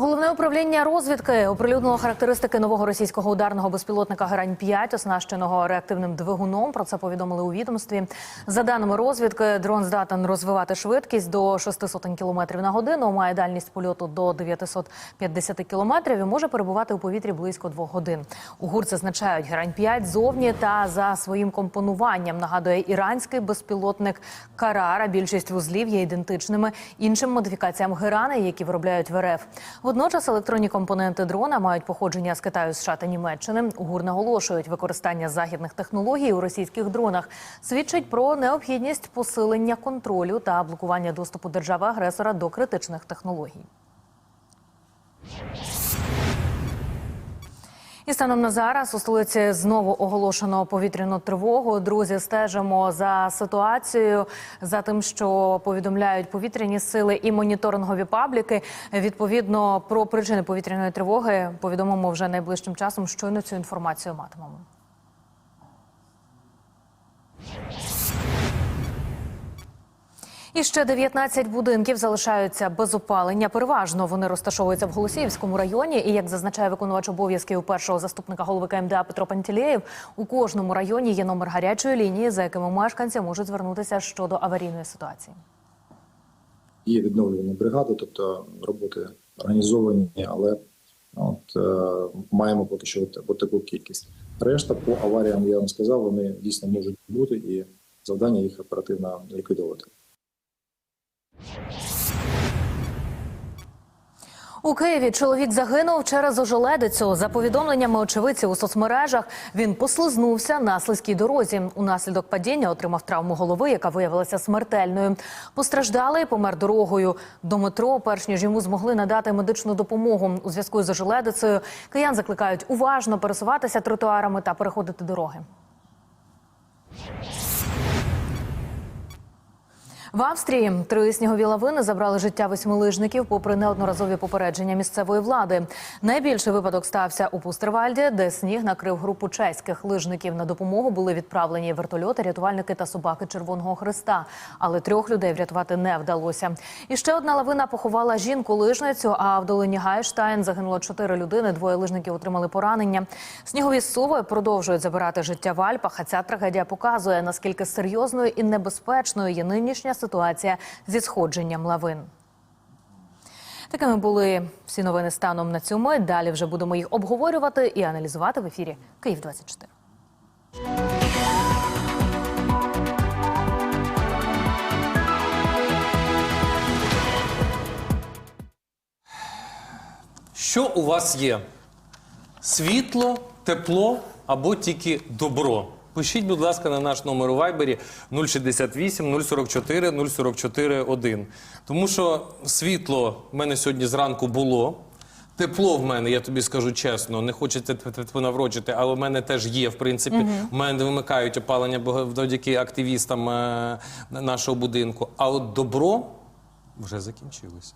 Головне управління розвідки оприлюднило характеристики нового російського ударного безпілотника Грань 5 оснащеного реактивним двигуном. Про це повідомили у відомстві. За даними розвідки, дрон здатен розвивати швидкість до 600 км на годину, має дальність польоту до 950 км і може перебувати у повітрі близько двох годин. У ГУР зазначають, Грань 5 зовні та за своїм компонуванням нагадує іранський безпілотник Карара. Більшість вузлів є ідентичними іншим модифікаціям Герани, які виробляють в РФ. Водночас електронні компоненти дрона мають походження з Китаю, США та Німеччини. УГУР наголошують, використання західних технологій у російських дронах свідчить про необхідність посилення контролю та блокування доступу держави-агресора до критичних технологій. І станом на зараз у столиці знову оголошено повітряну тривогу. Друзі, стежимо за ситуацією, за тим, що повідомляють повітряні сили і моніторингові пабліки. Відповідно про причини повітряної тривоги повідомимо вже найближчим часом. Щойно цю інформацію матимемо. І ще 19 будинків залишаються без опалення. Переважно вони розташовуються в Голосіївському районі. І як зазначає виконувач обов'язків першого заступника голови КМДА Петро Пантелєєв, у кожному районі є номер гарячої лінії, за якими мешканці можуть звернутися щодо аварійної ситуації. Є відновлювані бригади, тобто роботи організовані, але от, е, маємо поки що от таку кількість. Решта по аваріям, я вам сказав, вони дійсно можуть бути, і завдання їх оперативно ліквідовувати. У Києві чоловік загинув через ожеледицю. За повідомленнями очевидців у соцмережах, він послизнувся на слизькій дорозі. Унаслідок падіння отримав травму голови, яка виявилася смертельною. Постраждалий помер дорогою до метро, перш ніж йому змогли надати медичну допомогу. У зв'язку з ожеледицею киян закликають уважно пересуватися тротуарами та переходити дороги. В Австрії три снігові лавини забрали життя восьмилижників попри неодноразові попередження місцевої влади. Найбільший випадок стався у Пустервальді, де сніг накрив групу чеських лижників. На допомогу були відправлені вертольоти, рятувальники та собаки Червоного Христа. Але трьох людей врятувати не вдалося. І ще одна лавина поховала жінку-лижницю. А в долині Гайштайн загинуло чотири людини. Двоє лижників отримали поранення. Снігові суви продовжують забирати життя в Альпах. А ця трагедія показує наскільки серйозною і небезпечною є нинішня ситуація зі сходженням лавин. Такими були всі новини станом на цю мить. Далі вже будемо їх обговорювати і аналізувати в ефірі Київ 24 Що у вас є? Світло, тепло або тільки добро? Пишіть, будь ласка, на наш номер у вайбері 068 044 044 1. Тому що світло в мене сьогодні зранку було. Тепло в мене, я тобі скажу чесно, не хочеться наврочити, але в мене теж є, в принципі. У мене не вимикають опалення завдяки активістам е, нашого будинку. А от добро вже закінчилося.